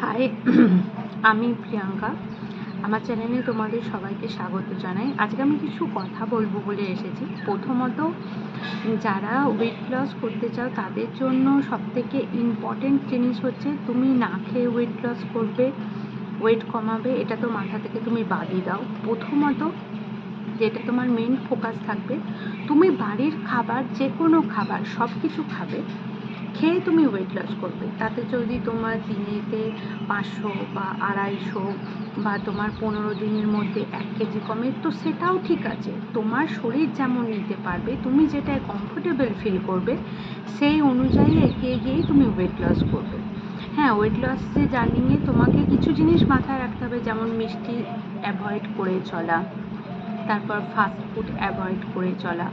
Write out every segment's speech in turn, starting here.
High আমি প্রিয়াঙ্কা। আমার চ্যানেলে তোমাদের সবাইকে স্বাগত জানাই। আজকে আমি কিছু কথা বলব বলে এসেছি। প্রথমত, যারা ওয়েট লস করতে চাও, তাদের জন্য সবথেকে ইম্পর্টেন্ট জিনিস হচ্ছে, তুমি না খেয়ে ওয়েট লস করবে ওয়েট কমাবে, এটা তো মাথা থেকে তুমি বাদই দাও। প্রথমত, যেটা তোমার মেন ফোকাস থাকবে, তুমি বাড়ির খাবার যে কোনো খাবার সব কিছু খাবে খেয়ে তুমি ওয়েট লস করবে। তাতে যদি তোমার দিনেতে পাঁচশো বা আড়াইশো বা তোমার পনেরো দিনের মধ্যে এক কেজি কমে, তো সেটাও ঠিক আছে। তোমার শরীর যেমন নিতে পারবে, তুমি যেটা কমফোর্টেবল ফিল করবে, সেই অনুযায়ী এগিয়ে গিয়েই তুমি ওয়েট লস করবে। হ্যাঁ ওয়েট লস যে জার্নিংয়ে তোমাকে কিছু জিনিস মাথায় রাখতে হবে, যেমন মিষ্টি অ্যাভয়েড করে চলা তারপর ফাস্ট ফুড অ্যাভয়েড করে চলা।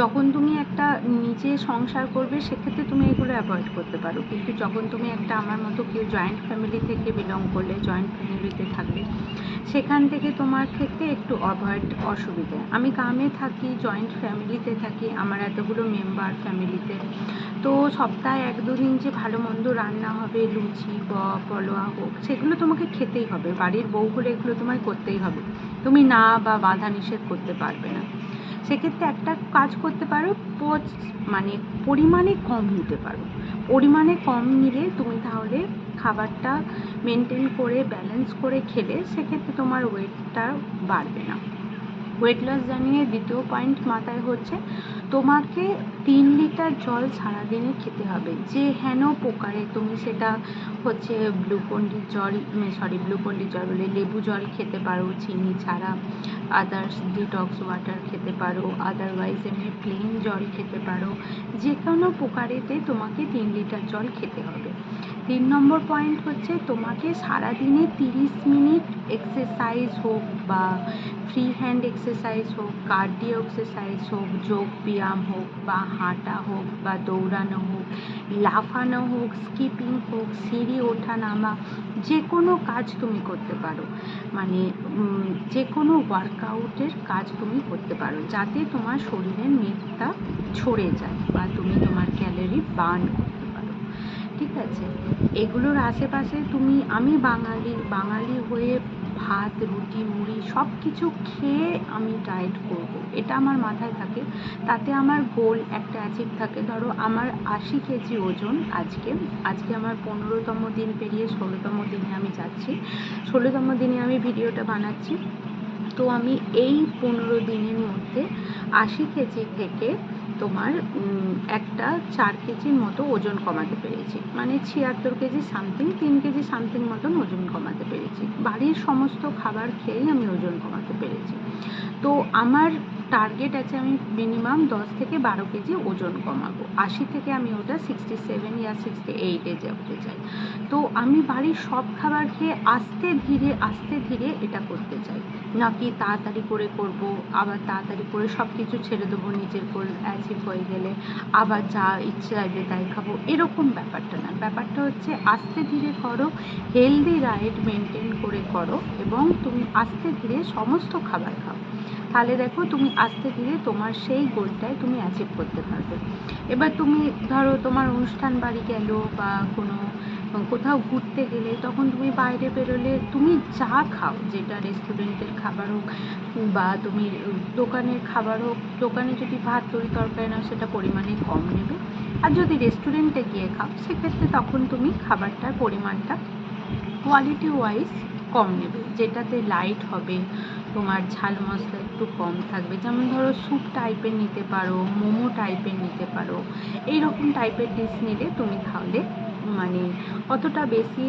যখন তুমি একটা নিজে সংসার করবে, সেক্ষেত্রে তুমি এগুলো অ্যাভয়েড করতে পারো। কিন্তু যখন তুমি একটা আমার মতো কেউ জয়েন্ট ফ্যামিলি থেকে বিলং করলে জয়েন্ট ফ্যামিলিতে থাকবে, সেখান থেকে তোমার ক্ষেত্রে একটু অ্যাভয়েড অসুবিধে। আমি গ্রামে থাকি জয়েন্ট ফ্যামিলিতে থাকি, আমার এতগুলো মেম্বার ফ্যামিলিতে তো সপ্তাহে এক দুদিন যে ভালো মন্দ রান্না হবে, লুচি বা পলোয়া হোক, সেগুলো তোমাকে খেতেই হবে। বাড়ির বউ হলে এগুলো তোমায় করতেই হবে। তুমি না বা বাধা নিষেধ করতে পারবে না। সেক্ষেত্রে একটা কাজ করতে পারো মানে পরিমাণে কম নিতে পারো। পরিমাণে কম নিলে তুমি তাহলে খাবারটা মেনটেন করে ব্যালেন্স করে খেলে সেক্ষেত্রে তোমার ওয়েটটা বাড়বে না। ওয়েট লস জানিয়ে দ্বিতীয় পয়েন্ট মাথায় হচ্ছে তোমাকে তিন লিটার জল সারাদিনে খেতে হবে। যে হেন প্রকারে তুমি সেটা হচ্ছে গ্লুকন্ডির জল সরি গ্লুকন্ডির জল বলে লেবু জল খেতে পারো, চিনি ছাড়া। আদার্স ডিটক্স ওয়াটার খেতে পারো আদারওয়াইজ এমনি প্লেন জল খেতে পারো। যে কোনো প্রকারেতে তোমাকে তিন লিটার জল খেতে হবে। তিন নম্বর পয়েন্ট হচ্ছে তোমাকে সারাদিনে তিরিশ মিনিট এক্সারসাইজ হোক বা ফ্রি হ্যান্ড এক্সারসাইজ হোক কার্ডিও এক্সারসাইজ হোক, যোগ ব্যায়াম হোক বা হাঁটা হোক বা দৌড়ানো হোক, লাফানো হোক, স্কিপিং হোক, সিঁড়ি ওঠা নামা, যে কোনো কাজ তুমি করতে পারো। মানে যে কোনো ওয়ার্কআউটের কাজ তুমি করতে পারো, যাতে তোমার শরীরের মেদটা ছড়ে যায় বা তুমি তোমার ক্যালোরি বার্ন করতে পারো। ঠিক আছে? এগুলোর আশেপাশে তুমি, আমি বাঙালি বাঙালি হয়ে ভাত, রুটি, মুড়ি সব কিছু খেয়ে আমি ডায়েট করব। এটা আমার মাথায় থাকে। তাতে আমার গোল একটা অ্যাচিভ থাকে। ধরো আমার আশি কেজি ওজন আজকে। আজকে আমার পনেরোতম দিন পেরিয়ে ষোলোতম দিনে আমি যাচ্ছি। ষোলোতম দিনে আমি ভিডিওটা বানাচ্ছি। তো আমি এই পনেরো দিনের মধ্যে আশি কেজি থেকে তোমার একটা চার কেজির মতো ওজন কমাতে পেরেছি। মানে ছিয়াত্তর কেজি সামথিং তিন কেজি সামথিং মতন ওজন কমাতে পেরেছি। বাড়ির সমস্ত খাবার খেয়েই আমি ওজন কমাতে পেরেছি। তো আমার টার্গেট আছে আমি মিনিমাম দশ থেকে বারো কেজি ওজন কমাবো। আশি থেকে আমি ওটা সিক্সটি সেভেন ইয়া সিক্সটি এইটে যেতে চাই। তো আমি বাড়ির সব খাবার খেয়ে আস্তে ধীরে আস্তে ধীরে এটা করতে চাই। নাকি তাড়াতাড়ি করে করব, আবার তাড়াতাড়ি করে সব কিছু ছেড়ে দেবো, নিজের অ্যাচিভ হয়ে গেলে, আবার যা ইচ্ছে চাইবে তাই খাব। এরকম ব্যাপারটা না। ব্যাপারটা হচ্ছে আস্তে ধীরে করো হেলদি ডায়েট মেনটেন করে করো, এবং তুমি আস্তে ধীরে সমস্ত খাবার খাও। তাহলে দেখো তুমি আস্তে ধীরে তোমার সেই গোলটায় তুমি অ্যাচিভ করতে পারবে। এবার তুমি ধরো তোমার অনুষ্ঠান বাড়ি গেল বা কোনো, কোথাও ঘুরতে গেলে তখন তুমি বাইরে বেরোলে তুমি যা খাও, যেটা রেস্টুরেন্টের খাবার হোক বা তুমি দোকানের খাবার হোক, দোকানে যদি ভাত তরি তরকারি নাও সেটা পরিমাণে কম নেবে। আর যদি রেস্টুরেন্টে গিয়ে খাও, সেক্ষেত্রে তখন তুমি খাবারটার পরিমাণটা কোয়ালিটি ওয়াইজ কম নেবে, যেটাতে লাইট হবে তোমার ঝাল মশলা একটু কম থাকবে। যেমন ধরো স্যুপ টাইপের নিতে পারো, মোমো টাইপের নিতে পারো, এইরকম টাইপের ডিশ নিলে তুমি তাহলে মানে অতটা বেশি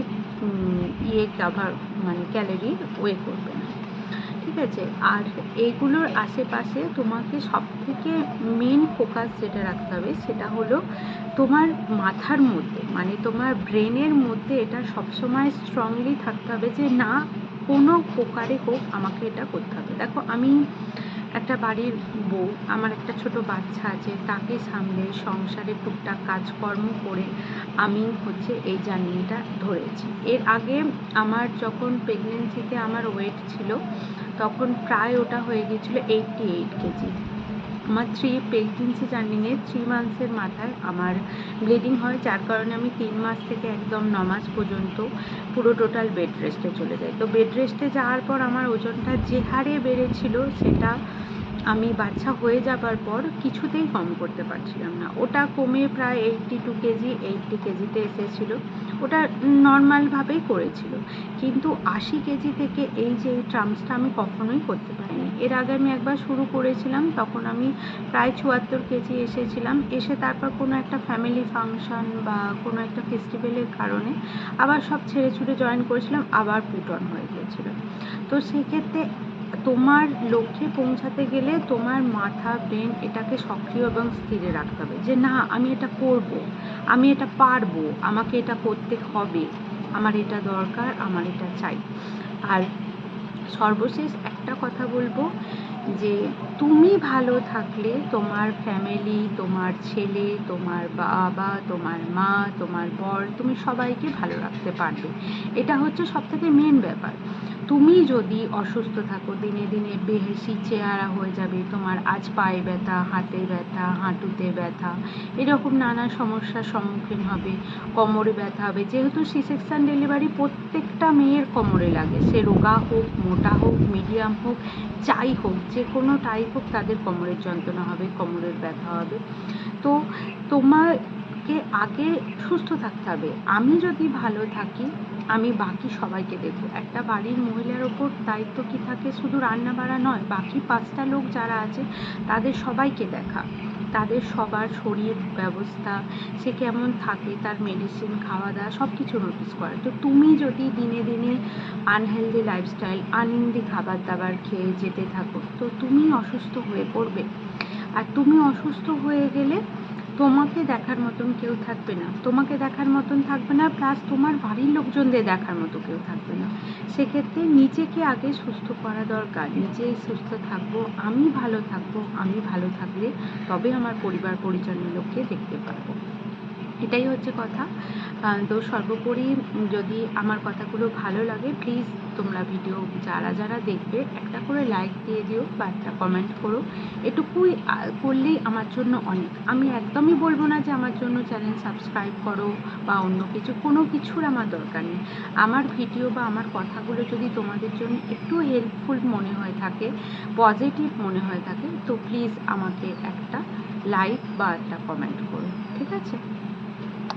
ইয়ে কাভার মানে ক্যালোরি ওয়ে করবে না। ঠিক আছে? আর এইগুলোর আশেপাশে তোমাকে সব থেকে মেন ফোকাস যেটা রাখতে হবে সেটা হলো তোমার মাথার মধ্যে মানে তোমার ব্রেনের মধ্যে এটা সবসময় স্ট্রংলি থাকতে হবে যে না কোনো প্রকারে হোক, আমাকে এটা করতে হবে। দেখো, আমি একটা বাড়ির বউ, আমার একটা ছোট বাচ্চা আছে, তাকে সামলে সংসারে টুকটাক কাজকর্ম করে আমি হচ্ছে এই জার্নিটা ধরেছি। এর আগে আমার যখন প্রেগনেন্সিতে আমার ওয়েট ছিল, তখন প্রায় ওটা হয়ে গিয়েছিল এইটটি এইট কেজি। আমার থ্রি প্রেগনেন্সি জার্নিংয়ে থ্রি মান্থসের মাথায় আমার ব্লিডিং হয়, যার কারণে আমি তিন মাস থেকে একদম ন মাস পর্যন্ত পুরো টোটাল বেড রেস্টে চলে যাই। তো বেড রেস্টে যাওয়ার পর আমার ওজনটা যে হারে বেড়েছিল সেটা আমি বাচ্চা হয়ে যাবার পর কিছুতেই কম করতে পারছিলাম না। ওটা কমে প্রায় এইটটি টু কেজি এইটটি কেজিতে এসেছিল। ওটা নর্মালভাবেই করেছিল। কিন্তু আশি কেজি থেকে এই যে এই ট্রাম্পসটা আমি কখনোই করতে পারিনি। এর আগে আমি একবার শুরু করেছিলাম, তখন আমি প্রায় চুয়াত্তর কেজি এসেছিলাম। এসে তারপর কোনো একটা ফ্যামিলি ফাংশন বা কোনো একটা ফেস্টিভ্যালের কারণে আবার সব ছেড়ে ছুড়ে জয়েন করেছিলাম, আবার পুট অন হয়ে গিয়েছিল। তো সেক্ষেত্রে তোমার লক্ষ্যে পৌঁছাতে গেলে তোমার মাথা, ব্রেন এটাকে সক্রিয় এবং স্থিরে রাখতে হবে। যে না, আমি এটা করব, আমি এটা পারব, আমাকে এটা করতে হবে, আমার এটা দরকার, আমার এটা চাই। আর সর্বশেষ একটা কথা বলব যে তুমি ভালো থাকলে তোমার ফ্যামিলি তোমার ছেলে, তোমার বাবা, তোমার মা, তোমার বর, তুমি সবাইকে ভালো রাখতে পারবে। এটা হচ্ছে সবথেকে মেন ব্যাপার। তুমি যদি অসুস্থ থাকো, দিনে দিনে বেহেসি চেহারা হয়ে যাবে, তোমার আজ পায়ে ব্যথা, হাতে ব্যথা, হাঁটুতে ব্যথা, এরকম নানা সমস্যার সম্মুখীন হবে, কোমরে ব্যথা হবে। যেহেতু সি সেকশন ডেলিভারি প্রত্যেকটা মেয়ের কোমরে লাগে। সে রোগা হোক, মোটা হোক মিডিয়াম হোক, যাই হোক যে কোনো টাইপ হোক তাদের কোমরের যন্ত্রণা হবে, কোমরের ব্যথা হবে। তো তোমাকে আগে সুস্থ থাকতে হবে। আমি যদি ভালো থাকি, আমি বাকি সবাইকে দেখব। একটা বাড়ির মহিলার ওপর দায়িত্ব কি থাকে? শুধু রান্না বাড়া নয়, বাকি পাঁচটা লোক যারা আছে, তাদের সবাইকে দেখা। তাদের সবার শরীর ব্যবস্থা, সে কেমন থাকে, তার মেডিসিন খাওয়া দাওয়া সব কিছু নোটিস করে। তো তুমি যদি দিনে দিনে আনহেলদি লাইফস্টাইল আনহেলদি খাবার দাবার খেয়ে যেতে থাকো, তো তুমি অসুস্থ হয়ে পড়বে। আর তুমি অসুস্থ হয়ে গেলে তোমাকে দেখার মতন কেউ থাকবে না। তোমাকে দেখার মতন থাকবে না প্লাস তোমার বাড়ির লোকজনদের দেখার মতো কেউ থাকবে না। সেক্ষেত্রে নিজেকে আগে সুস্থ করা দরকার। নিজেই সুস্থ থাকব, আমি ভালো থাকব, আমি ভালো থাকলে তবে আমার পরিবার পরিজনের লোককে দেখতে পারব। এটাই হচ্ছে কথা। তো সর্বোপরি যদি আমার কথাগুলো ভালো লাগে প্লিজ তোমরা ভিডিও যারা যারা দেখবে, একটা করে লাইক দিয়ে দিও বা একটা কমেন্ট করো। এটুকুই করলেই আমার জন্য অনেক। আমি একদমই বলব না যে আমার জন্য চ্যানেল সাবস্ক্রাইব করো বা অন্য কিছু, কোনো কিছুর আমার দরকার নেই। আমার ভিডিও বা আমার কথাগুলো যদি তোমাদের জন্য একটু হেল্পফুল মনে হয়ে থাকে পজিটিভ মনে হয়ে থাকে, তো প্লিজ আমাকে একটা লাইক বা একটা কমেন্ট করো, ঠিক আছে?